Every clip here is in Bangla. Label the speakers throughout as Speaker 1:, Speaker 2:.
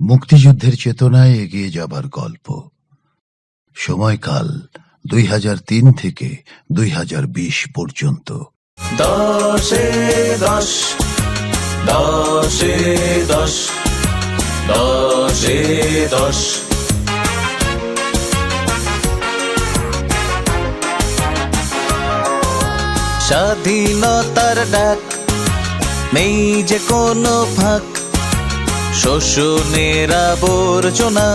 Speaker 1: মুক্তিযুদ্ধের চেতনায় এগিয়ে যাবার গল্প। সময়কাল দুই হাজার তিন থেকে দুই হাজার বিশ পর্যন্ত।
Speaker 2: দশে দশ দশে দশ দশে দশ। স্বাধীনতার ডাক, নেই যে কোনো ফাঁক। শোষণের আবর্জনা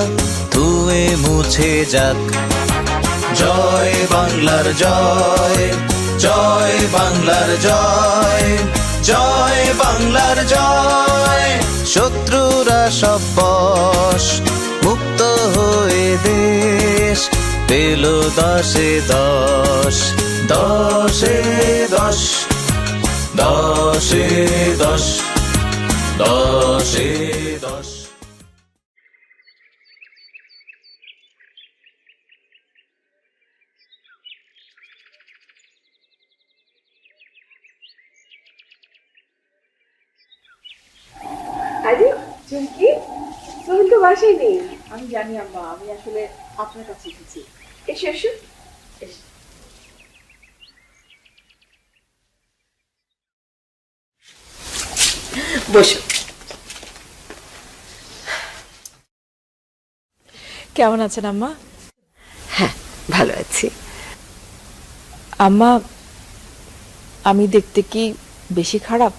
Speaker 2: ধুয়ে মুছে যাক। জয় বাংলার জয় জয় বাংলার জয় জয় বাংলার জয়। শত্রুরা সব বশ, মুক্ত হয়ে দেশ। পেল দশে দশ দশে দশ দশে দশ।
Speaker 3: তো বাসায় নেই। আমি জানি আম্মা। আমি আসলে আপনার কাছে এসো এসো। বসো।
Speaker 4: কেমন আছেন আম্মা?
Speaker 3: হ্যাঁ ভালো আছি।
Speaker 4: আম্মা আমি দেখতে কি বেশি খারাপ?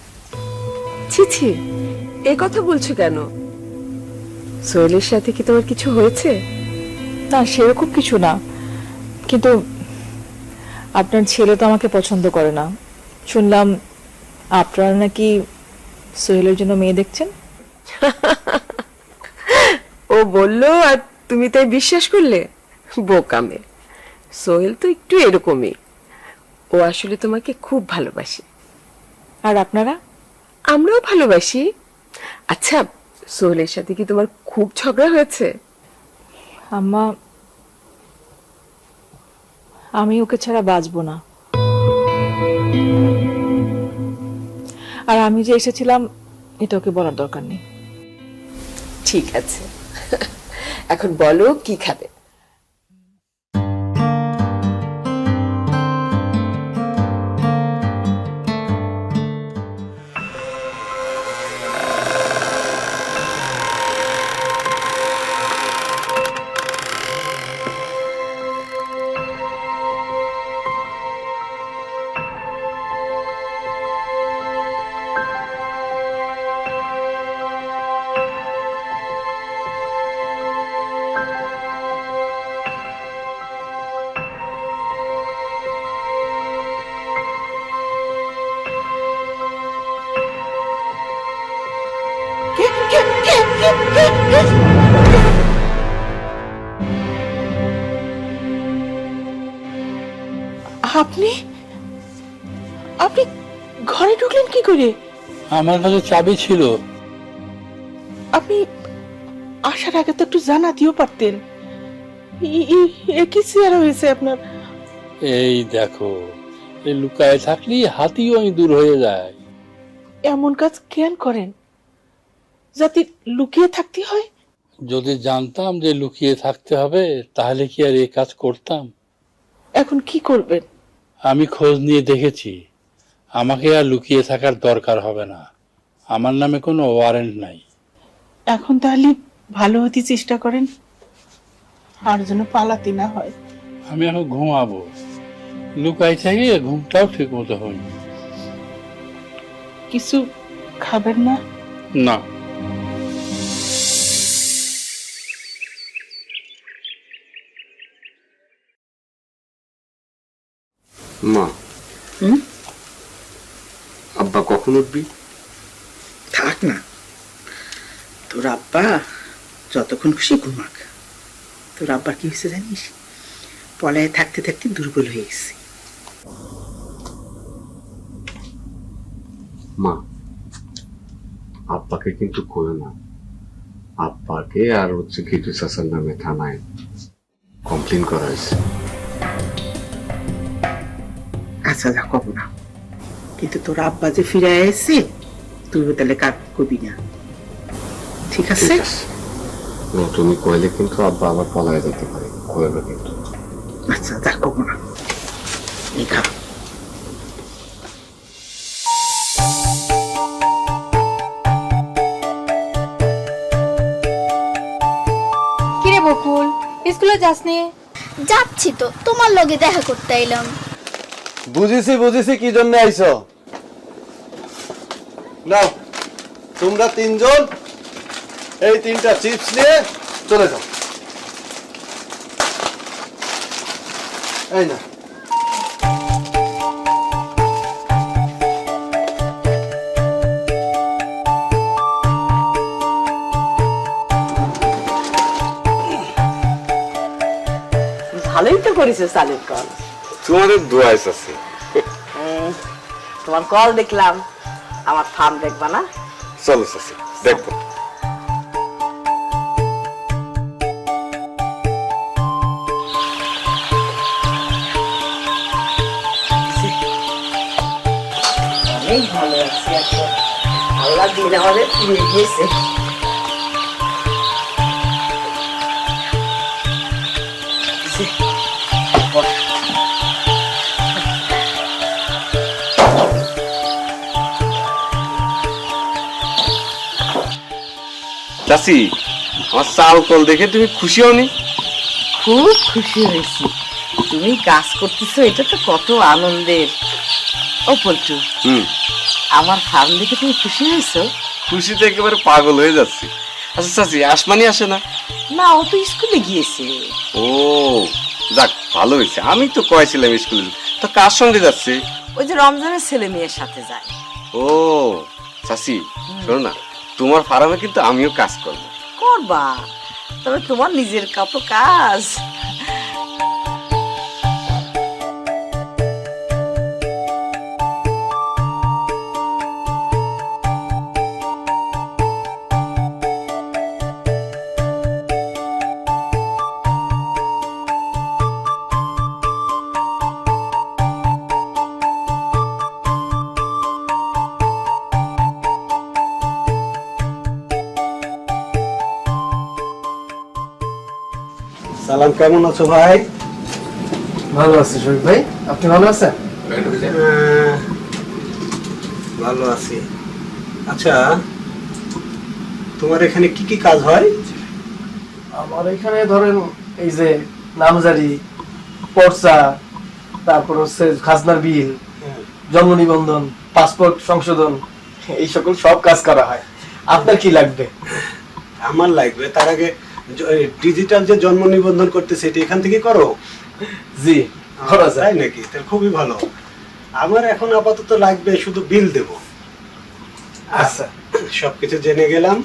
Speaker 3: ছি ছি এ কথা বলছো কেন? সোহেলের সাথে কি তোমার কিছু হয়েছে?
Speaker 4: না সেরকম কিছু না। কিন্তু আপনার ছেলে তো আমাকে পছন্দ করে না। শুনলাম আপনারা নাকি সোহেলের জন্য মেয়ে দেখছেন?
Speaker 3: ও বলল আর তুমি তাই বিশ্বাস করলে? বোকামে সোহেল তো একটু এরকমই। ও আসলে তোমাকে খুব ভালোবাসে।
Speaker 4: আর আপনারা?
Speaker 3: আমরাও ভালোবাসি। আচ্ছা সোহেলের সাথে কি তোমার খুব ঝগড়া হয়েছে?
Speaker 4: আম্মা আমি ওকে ছাড়া বাঁচবো না। আর আমি যে এসেছিলাম, এটা ওকে বলার দরকার নেই।
Speaker 3: ঠিক আছে। এখন বলো, কি খাবে?
Speaker 5: আমার কাছে চাবি ছিল।
Speaker 6: আপনি আসার আগে তো একটু জানাতেও পারতেন। ই- ই- চেয়ারা হয়েছে আপনার?
Speaker 5: এই দেখো এই লুকায় থাকলেই হাতিও আমি দূর হয়ে যায়।
Speaker 6: এমন কাজ কেন করেন? যাতে লুকিয়ে থাকতে হয়?
Speaker 5: যদি জানতাম যে লুকিয়ে থাকতে হবে তাহলে কি আর এই কাজ করতাম?
Speaker 6: এখন কি করবেন?
Speaker 5: আমি খোঁজ নিয়ে দেখেছি। আমাকে আর লুকিয়ে থাকার দরকার হবে না। আমার নামে কোনো ওয়ারেন্ট নাই।
Speaker 6: এখন তাহলে ভালো হতে চেষ্টা করেন। আর যেন পালাতে না হয়।
Speaker 5: আমি এখন ঘুমাবো। লুকাই থেকে ঘুমটাও ঠিক মতো হয়নি।
Speaker 6: কিছু খাবেন না?
Speaker 5: না।
Speaker 7: মা। আব্বা কখন উঠবি?
Speaker 8: থাক না। তোর আব্বা যতক্ষণ খুশি ঘুমাক। তোর আব্বা কি হয়েছে জানিস? পলায় থাকতে থাকতে দুর্বল হয়ে গেছে।
Speaker 7: মা আব্বাকে কিন্তু করে না। আব্বাকে আর হচ্ছে ঘিটু চাচার নামে থানায় কমপ্লেন করা হয়েছে।
Speaker 8: আচ্ছা যা কব না। কিন্তু তোর আব্বা যে ফিরে এসে তুই তাহলে কাক কবি না। ঠিক আছে?
Speaker 7: না তুমি কইলে কিন্তু আব্বা আবার পলায় যেতে পারে কইবে কিন্তু।
Speaker 6: আচ্ছা কব না। এই খা।
Speaker 9: কিরে বকুল স্কুলে যাসনি?
Speaker 10: যাচ্ছি তো তোমার লগে দেখা করতে এলাম।
Speaker 11: বুঝেছি বুঝেছি কি জন্য আইছো? নাও তোমরা তিনজন এই তিনটা চিপস নিয়ে চলে যাও। এই না।
Speaker 12: ভালোই তো করেছ চালের কল।
Speaker 7: তোমাদের দোয়াইস আছে।
Speaker 12: তোমার কল দেখলাম। আমার ফার্ম দেখবা না।
Speaker 7: চলো চাচি দেখব।
Speaker 12: অনেক ভালো আছি এখন। আল্লাহ দিন আমাদের ফিরে
Speaker 7: চাচি আমার চাল কল দেখে তুমি খুশি হওনি?
Speaker 12: খুব খুশি হয়েছি। তুমি কাজ করতেছো এটা তো কত আনন্দের। ও পল্টু
Speaker 7: হুম।
Speaker 12: আমার ফার্ম দেখে তুমি খুশি হয়েছো?
Speaker 7: খুশিতে একেবারে পাগল হয়ে যাচ্ছি। আচ্ছা চাচি আসমানি আসে না?
Speaker 12: না ও তো স্কুলে গিয়েছে।
Speaker 7: ও যাক ভালো হয়েছে। আমি তো কয়েছিলাম স্কুলে। তো কার সঙ্গে যাচ্ছে?
Speaker 12: ওই যে রমজানের ছেলে মেয়ের সাথে যায়।
Speaker 7: ও চাচি শোনো না। তোমার ফার্মে কিন্তু আমিও কাজ করব।
Speaker 12: করবা তবে তোমার নিজের কত কাজ।
Speaker 11: সালাম কেমন আছো ভাই? ভালো আছি শরীফ ভাই। আপনি ভালো আছেন?
Speaker 13: ভালো আছি। আচ্ছা তোমার এখানে কি কি কাজ হয়?
Speaker 11: আমার এখানে ধরেন এই যে নামজারি পর্চা তারপর হচ্ছে খাজনার বিল জন্ম নিবন্ধন পাসপোর্ট সংশোধন এই সকল সব কাজ করা হয়। আপনার কি লাগবে?
Speaker 13: আমার লাগবে তার আগে ডিজিটাল যে জন্ম নিবন্ধন করতে সেটা এখান থেকে করো?
Speaker 11: জি করা যায়।
Speaker 13: নাকি? তাহলে খুবই ভালো। আমার এখন আপাতত লাগবে শুধু বিল দেব।
Speaker 11: আচ্ছা।
Speaker 13: সবকিছু জেনে গেলাম।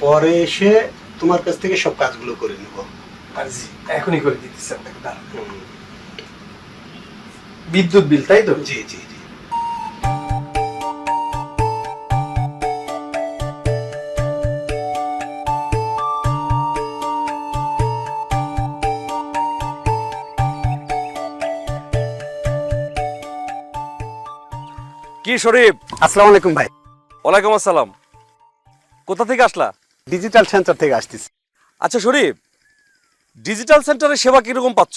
Speaker 13: পরে এসে তোমার কাছ থেকে সব কাজগুলো করে নেব।
Speaker 11: আর জি এখনই করে দিতেছি আপনাকে দাঁড়ান। বিদ্যুৎ বিল তাই তো?
Speaker 13: জি জি।
Speaker 14: কি শরীফ?
Speaker 13: আসসালামু আলাইকুম ভাই।
Speaker 14: ওয়ালাইকুম আসসালাম। কোথা থেকে আসলা?
Speaker 13: ডিজিটাল সেন্টার থেকে আসতেছি।
Speaker 14: আচ্ছা শরীফ ডিজিটাল সেন্টারে সেবা কীরকম পাচ্ছ?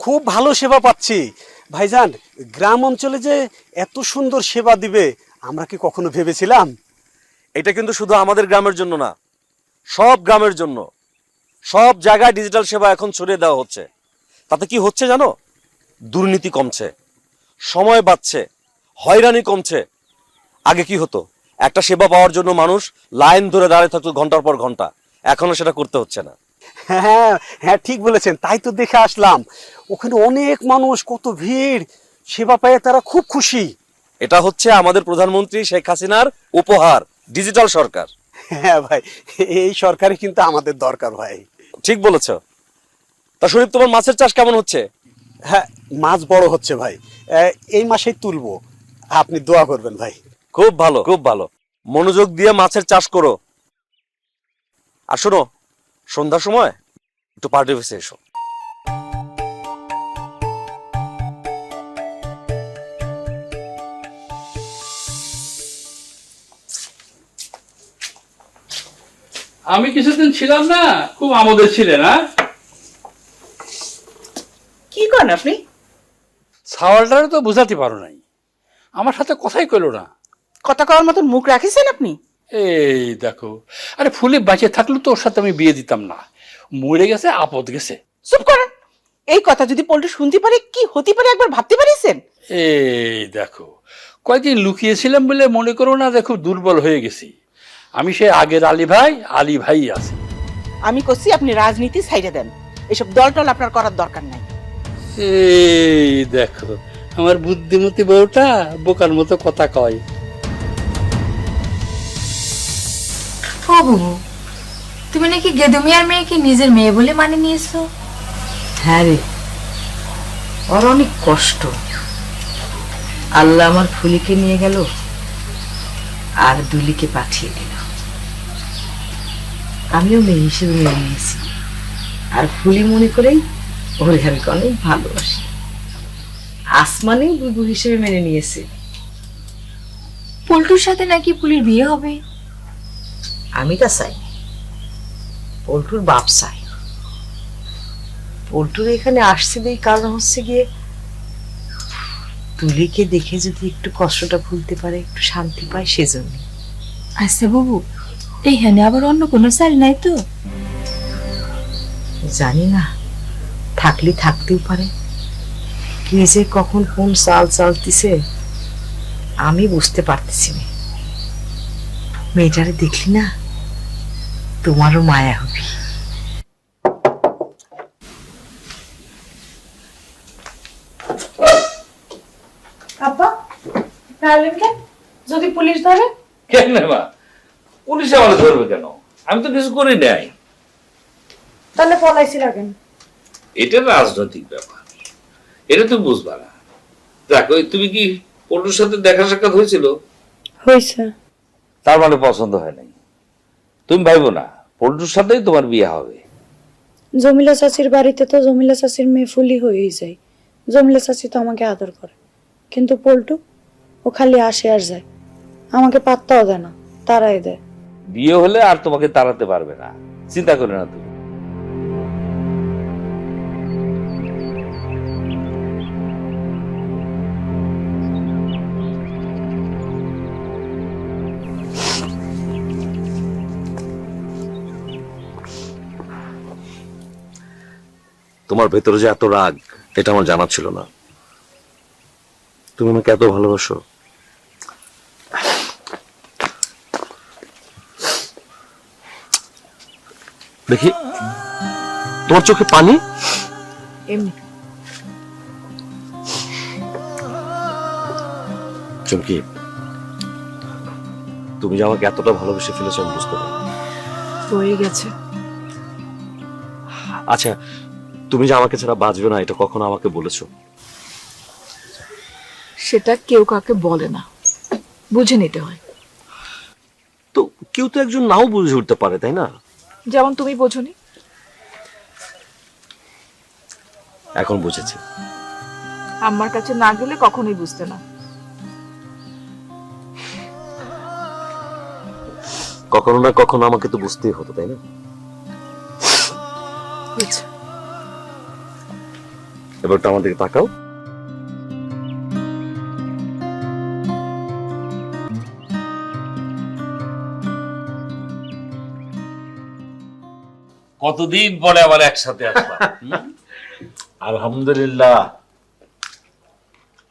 Speaker 13: খুব ভালো সেবা পাচ্ছি। ভাইজান গ্রাম অঞ্চলে যে এত সুন্দর সেবা দিবে আমরা কি কখনো ভেবেছিলাম?
Speaker 14: এটা কিন্তু শুধু আমাদের গ্রামের জন্য না সব গ্রামের জন্য। সব জায়গায় ডিজিটাল সেবা এখন ছড়িয়ে দেওয়া হচ্ছে। তাতে কি হচ্ছে জানো? দুর্নীতি কমছে সময় বাঁচছে হয়রানি কমছে। আগে কি হতো? একটা সেবা পাওয়ার জন্য মানুষ লাইন ধরে দাঁড়িয়ে থাকতো ঘণ্টার পর ঘণ্টা। এখনও সেটা করতে হচ্ছে না।
Speaker 13: হ্যাঁ হ্যাঁ ঠিক বলেছেন। তাই তো দেখে আসলাম। ওখানে অনেক মানুষ কত ভিড়। সেবা পেয়ে তারা খুব খুশি।
Speaker 14: এটা হচ্ছে আমাদের প্রধানমন্ত্রী শেখ হাসিনার উপহার ডিজিটাল সরকার।
Speaker 13: হ্যাঁ ভাই এই সরকারি কিন্তু আমাদের দরকার ভাই।
Speaker 14: ঠিক বলেছ। তা শরীফ তোমার মাছের চাষ কেমন হচ্ছে?
Speaker 13: হ্যাঁ মাছ বড় হচ্ছে ভাই। এই মাসেই তুলবো। আপনি দোয়া করবেন ভাই।
Speaker 14: খুব ভালো খুব ভালো। মনোযোগ দিয়ে মাছের চাষ করো। আর শোনো সন্ধ্যার সময় একটু পার্টি অফিসে এসো।
Speaker 5: আমি কিছুদিন ছিলাম না খুব আমোদের ছিলেন হ্যাঁ?
Speaker 6: কি করেন আপনি?
Speaker 5: সাওয়ালটারে তো বোঝাতে পারো নাই। আমার সাথে কথাই কইলো না।
Speaker 6: কথা কওয়ার মতন মুখ রাখিছেন আপনি?
Speaker 5: এই দেখো আরে ফুলে বাঁচে থাকলে তো ওর সাথে আমি বিয়ে দিতাম না। মরে গেছে আপদ গেছে।
Speaker 6: চুপ করেন। এই কথা যদি পল্টু শুনতে পারে কি হতে পারে একবার ভাবতে পারিছেন?
Speaker 5: এই দেখো কয়েকদিন লুকিয়েছিলাম বলে মনে করো না দেখো দুর্বল হয়ে গেছি। আমি সে আগের আলী ভাই আলী ভাই আছি।
Speaker 6: আমি করছি আপনি রাজনীতি সাইডে দেন। এসব দলটল আপনার করার দরকার নাই।
Speaker 5: এই দেখো আমার বুদ্ধিমতী বউটা বোকার মতো কথা কয়।
Speaker 9: ও বুবু তুমি নাকি গেদুমিয়ার মেয়েকে নিজের মেয়ে বলে মানে নিয়েছো?
Speaker 12: হ্যাঁ রে ওর অনেক কষ্ট। আল্লাহ আমার ফুলিকে নিয়ে গেল আর দুলিকে পাঠিয়ে দিল। আমিও মেয়ে হিসেবে মেনে নিয়েছি আর ফুলি মনে করেই ওরে আমি অনেক ভালোবাসি। আসমানেও বুবু হিসেবে মেনে নিয়েছে।
Speaker 9: পল্টুর সাথে নাকি পুলির বিয়ে হবে?
Speaker 12: আমি তা চাই। পল্টুর বাপ চাই। পল্টুর এখানে আসছে এই কারণ হচ্ছে গিয়ে তুলিকে দেখে যদি একটু কষ্টটা ভুলতে পারে একটু শান্তি পায় সেজন্য।
Speaker 9: আচ্ছা বুবু এইখানে আবার অন্য কোনো চাল নাই তো?
Speaker 12: জানি না থাকলে থাকতেও পারে। কে যে কখন কোন চাল চালতিছে আমি বুঝতে পারতেছি না। মেয়েটারে দেখলি না? তোমারও মায়া হবে।
Speaker 4: আপা কেন যদি পুলিশ ধরে?
Speaker 15: কেন মা? পুলিশ আমার ধরবে কেন? আমি তো কিছু করি নাই।
Speaker 4: তাহলে পলাইছিল কেন?
Speaker 15: এটা রাজনৈতিক ব্যাপার। এটা তুমি বুঝবা না। দেখো তুমি কি পল্টুর সাথে দেখা সাক্ষাৎ হয়েছিল?
Speaker 4: হয়েছে।
Speaker 15: তার মানে পছন্দ হয় নাই। তুমি ভাইবো না পল্টুর সাথেই তোমার বিয়ে হবে।
Speaker 4: জমিলা চাচির বাড়িতে তো জমিলা চাচির মেয়ে ফুলি হয়েই যায়। জমিলা চাচি তো আমাকে আদর করে। কিন্তু পল্টু ও খালি আসে আর যায়। আমাকে পাত্তাও দেয় না তারাই দেয়।
Speaker 15: বিয়ে হলে আর তোমাকে তাড়াতে পারবে না। চিন্তা করে না তুমি।
Speaker 14: তোমার ভেতরে যে এত রাগ এটা আমার জানা ছিল না। তুমি আমাকে এত ভালোবাসো। দেখি তোমার চোখে পানি?
Speaker 12: এমনি।
Speaker 14: চমকি তুমি যে আমাকে এতটা ভালোবেসে ফেলেছো আমি বুঝতে পারি
Speaker 4: হয়ে গেছে।
Speaker 14: আচ্ছা তুমি যে আমাকে ছাড়া বাঁচবে না এটা কখনো আমাকে বলেছ?
Speaker 4: সেটা কেউ কাকে বলে না। বুঝে নিতে হয়।
Speaker 14: তো কেউ তো একজন নাও বুঝে উঠতে পারে তাই না?
Speaker 4: যেমন তুমি বোঝনি।
Speaker 14: এখন বুঝেছি।
Speaker 4: আমার কাছে না গেলে কখনোই বুঝতে না।
Speaker 14: কখনো না কখনো আমাকে তো বুঝতেই হতো তাই না? এবার তো আমাদেরকে তাকাও।
Speaker 15: কতদিন পরে আবার একসাথে আসলাম
Speaker 16: আলহামদুলিল্লাহ।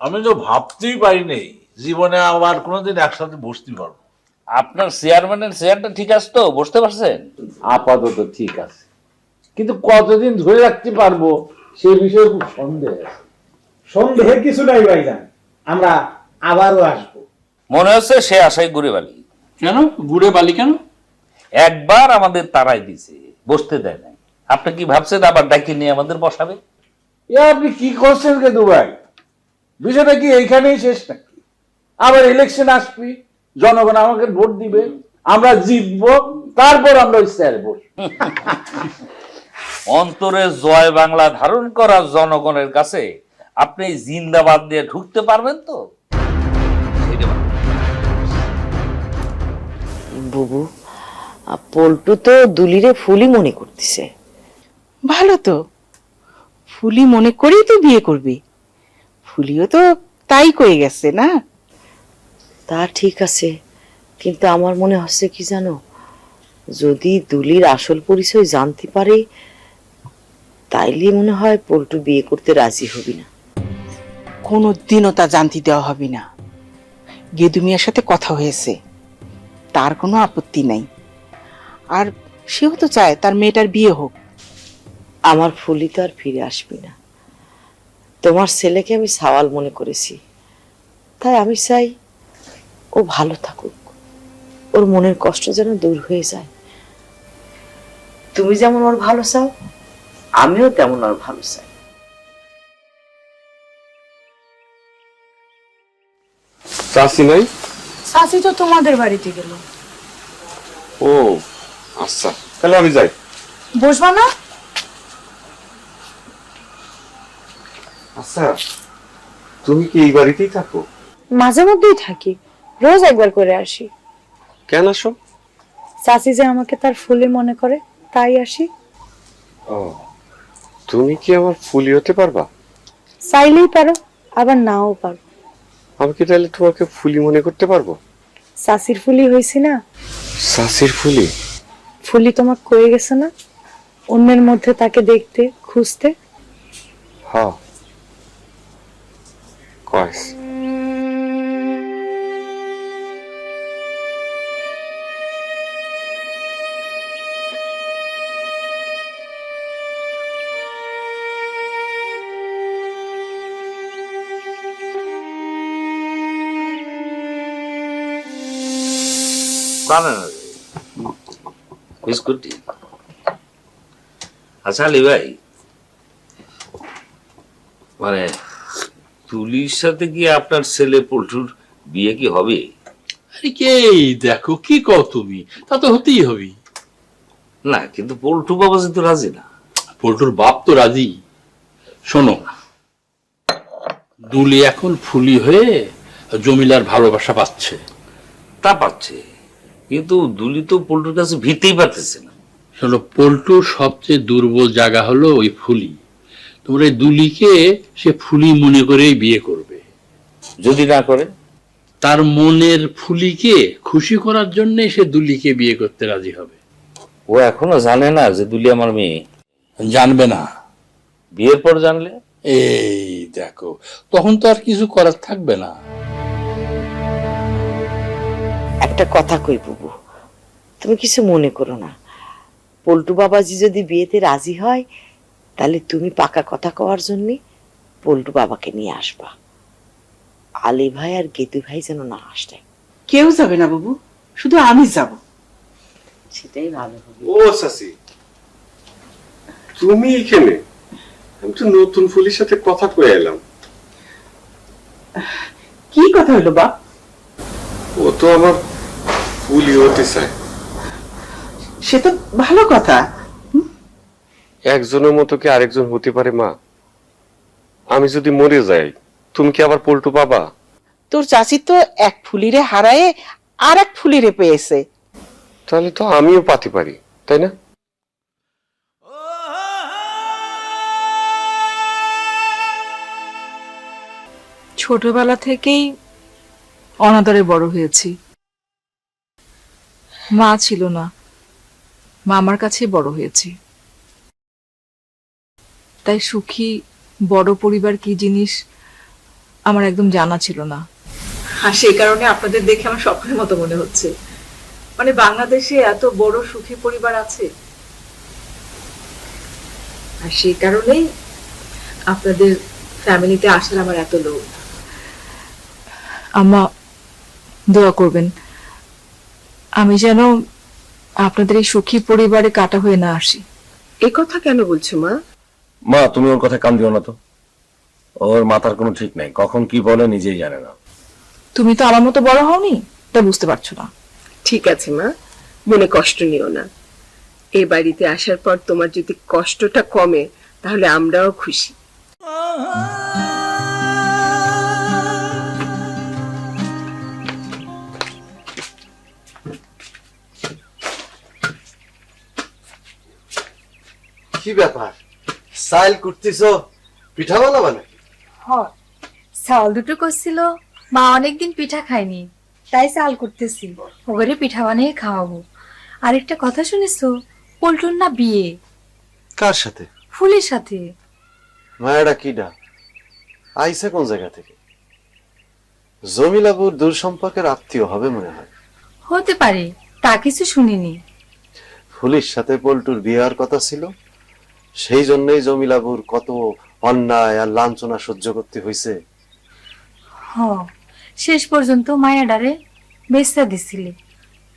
Speaker 16: আমি তো ভাবতেই পারিনি জীবনে আবার কোনোদিন একসাথে বসতে পারব।
Speaker 15: আপনার চেয়ারম্যানের চেয়ারটা ঠিক আছে তো? বসতে পারছেন?
Speaker 16: আপাতত ঠিক আছে। কিন্তু কতদিন ধরে রাখতে পারব? সেই বিষয়ে খুব সন্দেহ আছে।
Speaker 11: সন্দেহের কিছু নাই ভাইজান। আমরা আবারও আসব।
Speaker 15: মনে হচ্ছে সে আশাই ঘুরে বালি।
Speaker 5: কেন? গুড়ে বালি কেন?
Speaker 15: একবার আমাদের তারাই দিছে বসতে দেয় নাই। আপনি কি ভাবছেন আবার ডাকি নিয়ে আমাদের বসাবে?
Speaker 16: এ আপনি কি করছেন কে দুবাই বিষয়টা কি এইখানেই শেষ নাকি? আবার ইলেকশন আসবি জনগণ আমাকে ভোট দিবে আমরা জিতবো তারপর আমরা ওই স্যার বসবো।
Speaker 15: অন্তরে জয় বাংলা ধারণ করা জনগণের কাছে আপনি জিন্দাবাদ দিয়ে ঢুকতে পারবেন তো?
Speaker 12: বুবু পল্টু তো দুলিরে ফুলই মনে করতেছে।
Speaker 6: ভালো তো। ফুলি মনে করেই তো বিয়ে করবি। ফুলিও তো তাই কয়ে গেছে না?
Speaker 12: তা ঠিক আছে কিন্তু আমার মনে হচ্ছে কি জানো? যদি দুলির আসল পরিচয় জানতে পারে তাইলে মনে হয় পল্টু বিয়ে করতে রাজি হবি না।
Speaker 6: কোনো দিনও তা জানতে দেওয়া হবে না। গেদু মিয়ার সাথে কথা হয়েছে। তার কোনো আপত্তি নাই। আর সেও তো চায় তার মেয়েটার বিয়ে হোক।
Speaker 12: আমার ফুলি তো আর ফিরে আসবি না। তোমার ছেলেকে আমি সাওয়াল মনে করেছি। তাই আমি চাই ও ভালো থাকুক। ওর মনের কষ্ট যেন দূর হয়ে যায়। তুমি যেমন ওর ভালো চাও আমিও তেমন ওর ভালো চাই
Speaker 7: চাষি নাই?
Speaker 9: তো তোমাদের বাড়িতে গেল।
Speaker 7: ও আচ্ছা তাহলে আমি যাই।
Speaker 9: বসবা না?
Speaker 7: আচ্ছা তুমি কি এই বাড়িতেই থাকো?
Speaker 9: মাঝে মধ্যেই থাকি রোজ একবার করে আসি।
Speaker 7: কেন আসো?
Speaker 9: চাচি যে আমাকে তার ফুলে মনে করে তাই আসি।
Speaker 7: ও। তুমি কি আমার ফুলি হতে পারবা?
Speaker 9: চাইলেই পারো আবার নাও পারো।
Speaker 7: আমি কি তাহলে তোমাকে ফুলি মনে করতে পারব?
Speaker 9: সাসির ফুলি হয়েছি না।
Speaker 7: সাসির ফুলি?
Speaker 9: ফুলি তোমার কয়ে গেছে না? অন্যের মধ্যে তাকে দেখতে খুঁজতে।
Speaker 7: হ্যাঁ। কয়েস।
Speaker 15: জানে না আচ্ছা আলী ভাই মানে তুলির সাথে কি আপনার ছেলে পল্টুর বিয়ে কি হবে?
Speaker 5: আরে কে দেখো কি কও তুমি? তা তো হতেই হবে।
Speaker 15: না কিন্তু পল্টু বাবা তো রাজি না।
Speaker 5: পল্টুর বাপ তো রাজি। শোনো দুলি এখন ফুলি হয়ে জমিলার ভালোবাসা পাচ্ছে।
Speaker 15: তা পাচ্ছে। কিন্তু দুলি তো পল্টুর কাছে ভিতেই পারতেছে না।
Speaker 5: শোনো পল্টুর সবচেয়ে দুর্বল জায়গা হলো ওই ফুলি। তোমরা এই দুলিকে সে ফুলি মনে করেই বিয়ে করবে।
Speaker 15: যদি না করে?
Speaker 5: তার মনের ফুলিকে খুশি করার জন্য সে দুলিকে বিয়ে করতে রাজি হবে।
Speaker 15: ও এখনও জানে না যে দুলি আমার মেয়ে।
Speaker 5: জানবে না।
Speaker 15: বিয়ের পর জানলে?
Speaker 5: এই দেখো তখন তো আর কিছু করার থাকবে না।
Speaker 12: একটা কথা কই বুবু? তুমি কিছু মনে করো না। পল্টু বাবাজি যদি বিয়েতে রাজি হয় তাহলে তুমি পাকা কথা কওয়ার জন্য পল্টু বাবাকে নিয়ে আসবা। আলী ভাই আর গেতু ভাই যেন না আসে
Speaker 6: কেউ যাবে না বাবু শুধু আমি যাব।
Speaker 12: সেটাই ভালো হবে।
Speaker 7: ও চাষি তুমি এখানে? আমি তো নতুন ফুলির সাথে কথা কয়ে এলাম।
Speaker 6: কি কথা হলো বাপ?
Speaker 7: ও তো আমার ফুলি হতে চায়।
Speaker 6: সে তো ভালো কথা।
Speaker 7: একজনের মতো কি আরেকজন হতে পারে মা? আমি যদি মরে যাই তুমি কি আবার পল্টু পাবা
Speaker 6: তোর চাচি তো এক ফুলিরে হারায়ে আর এক ফুলিরে পেয়েছে।
Speaker 7: তাহলে তো আমিও পাতে পারি তাই না?
Speaker 4: ছোটবেলা থেকেই অনাদরে বড় হয়েছি। মা ছিল না। মামার কাছেই বড় হয়েছি। তাই সুখী বড় পরিবার কি জিনিস আমার একদম জানা ছিল না। আর সেই কারণে আপনাদের দেখে আমার স্বপ্নের মতো মনে হচ্ছে। মানে বাংলাদেশে এত বড় সুখী পরিবার আছে। আর সেই কারণেই আপনাদের ফ্যামিলিতে আসার আমার এত লোভ। আম্মা দোয়া করবেন। আমি যেন আপনাদের এই সুখী পরিবারে কাটা হয়ে না আসি।
Speaker 12: এ কথা কেন বলছো মা?
Speaker 14: মা তুমি ওর কথা কান দিও না তো। ওর মাথার কোনো ঠিক নাই। কখন কি বলে নিজেই জানে না।
Speaker 4: তুমি তো আমার মতো বড় হওনি তা বুঝতে পারছ না।
Speaker 12: ঠিক আছে মা। মনে কষ্ট নিও না। এ বাড়িতে আসার পর তোমার যদি কষ্টটা কমে তাহলে আমরাও খুশি।
Speaker 17: কি ব্যাপার? সাইল করতেছ পিঠা বানাবা নাকি?
Speaker 9: হ চাউল দুটো করছিল মা অনেকদিন পিঠা খায়নি তাই চাল করতেছি। ওগরে পিঠা বানিয়ে খাওয়াবো। আরেকটা কথা শুনেছো পল্টুর না বিয়ে?
Speaker 17: কার সাথে?
Speaker 9: ফুলের সাথে।
Speaker 17: মায়াটা কিডা আইসে কোন জায়গা থেকে? জমিলাবুর দূর সম্পর্কের আত্মীয় হবে মনে হয়।
Speaker 9: হতে পারে তা কিছু শুনিনি।
Speaker 17: ফুলির সাথে পল্টুর বিয়ার কথা ছিল? সেই জন্যই জমিলাবুর কত অন্যায় আর লাঞ্ছনা সহ্য করতে হয়েছে
Speaker 9: হ শেষ পর্যন্ত মায়াডারে বেচতে দিছিলে।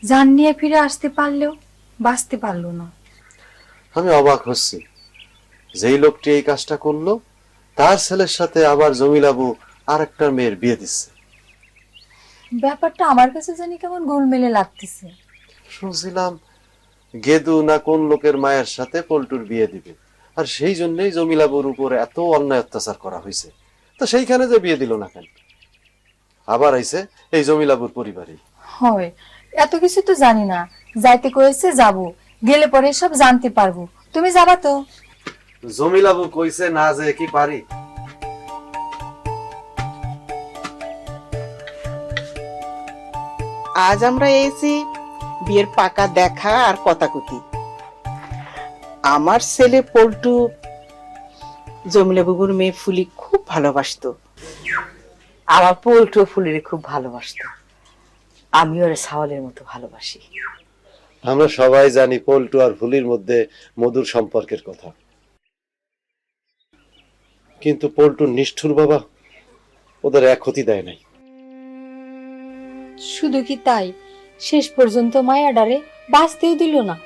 Speaker 9: জান নিয়ে ফিরে আসতে পারলেও বাঁচতে পারল না।
Speaker 17: আমি অবাক হচ্ছি। যেই লোকটি এই কাজটা করল তার ছেলের সাথে আবার জমিলাবু আর একটা মেয়ের বিয়ে দিচ্ছে।
Speaker 9: ব্যাপারটা আমার কাছে জানি কেমন গোলমেলে লাগতেছে।
Speaker 17: শুনছিলাম গেদু না কোন লোকের মায়ের সাথে পল্টুর বিয়ে দিবে। আর সেই জন্যই জমিলাবুর উপর এত অন্যায় অত্যাচার করা হয়েছে। তো সেইখানে যে বিয়ে দিল না কেন? আবার আইছে এই জমিলাবুর পরিবারে
Speaker 9: হয় এত কিছু তো জানি না। যাইতে কইছে যাব গেলে পরে সব জানতে পারব। তুমি যাবা তো?
Speaker 17: জমিলাবু কইছে না যে কি পারি।
Speaker 6: আজ আমরা এসেছি বিয়ের পাকা দেখা আর কথা কথাকুতি। আমার ছেলে পল্টু জমিলাবুগুর মেয়ে ফুলি খুব ভালোবাসতো।
Speaker 12: আমার পোল্ট্রো ফুলের খুব ভালোবাসতো। আমি ওরে সাওয়ালের মতো ভালোবাসি।
Speaker 17: আমরা সবাই জানি পল্টু আর ফুলির মধ্যে মধুর সম্পর্কের কথা। কিন্তু পল্টুর নিষ্ঠুর বাবা ওদের এক ক্ষতি দেয় নাই।
Speaker 9: শুধু কি তাই? শেষ পর্যন্ত মায়াডারে বাঁচতেও দিল না।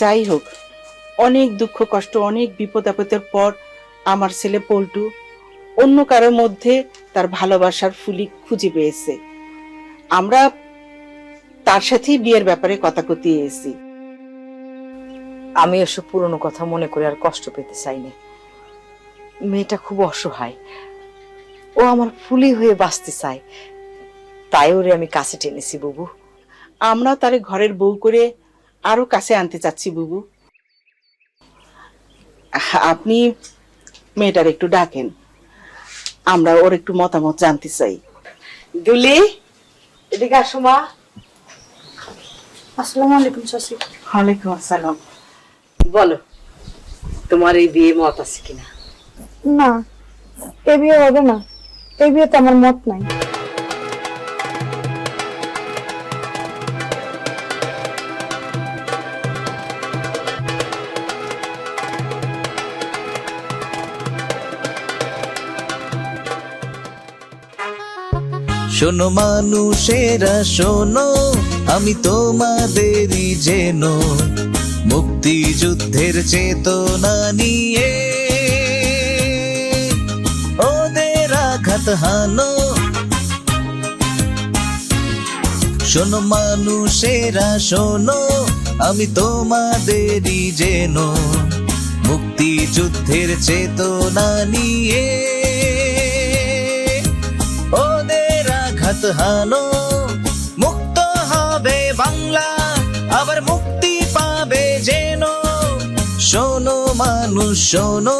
Speaker 6: যাই হোক অনেক দুঃখ কষ্ট অনেক বিপদ আপদের পর আমার ছেলে পল্টু অন্য কারোর মধ্যে তার ভালোবাসার ফুলি খুঁজে পেয়েছে। আমরা তার সাথেই বিয়ের ব্যাপারে কথা কতি এসেছি
Speaker 12: আমি ওসব পুরনো কথা মনে করে আর কষ্ট পেতে চাইনি। মেয়েটা খুব অসহায়। ও আমার ফুলি হয়ে বাঁচতে চায়। তাই ওরে আমি কাছে টেনেছি বুবু।
Speaker 6: আমরাও তারে ঘরের বউ করে আরও কাছে আনতে চাচ্ছি বুবু। আপনি মেয়েটার একটু ডাকেন। আমরা ওর একটু মতামত জানতে চাই।
Speaker 12: দুলি এদিকে আসো মা।
Speaker 9: আসসালামু আলাইকুম শশী।
Speaker 6: ওয়ালাইকুম আসসালাম।
Speaker 12: বলো তোমার এই বিয়ে মত আছে কিনা?
Speaker 18: না এ বিয়ে হবে না। এই বিয়েতে আমার মত নাই।
Speaker 2: শোনো মানুষেরা, শোনো, আমি তোমাদেরই যেন। মুক্তিযুদ্ধের চেতনা নিয়ে ওদের আঘাত হানো। শোনো মানুষেরা, শোনো, আমি তোমাদেরই যেন। মুক্তিযুদ্ধের চেতনা নিয়ে হানো মুক্ত হবে বাংলা আবার মুক্তি পাবে যেন। শোনো মানুষ শোনো।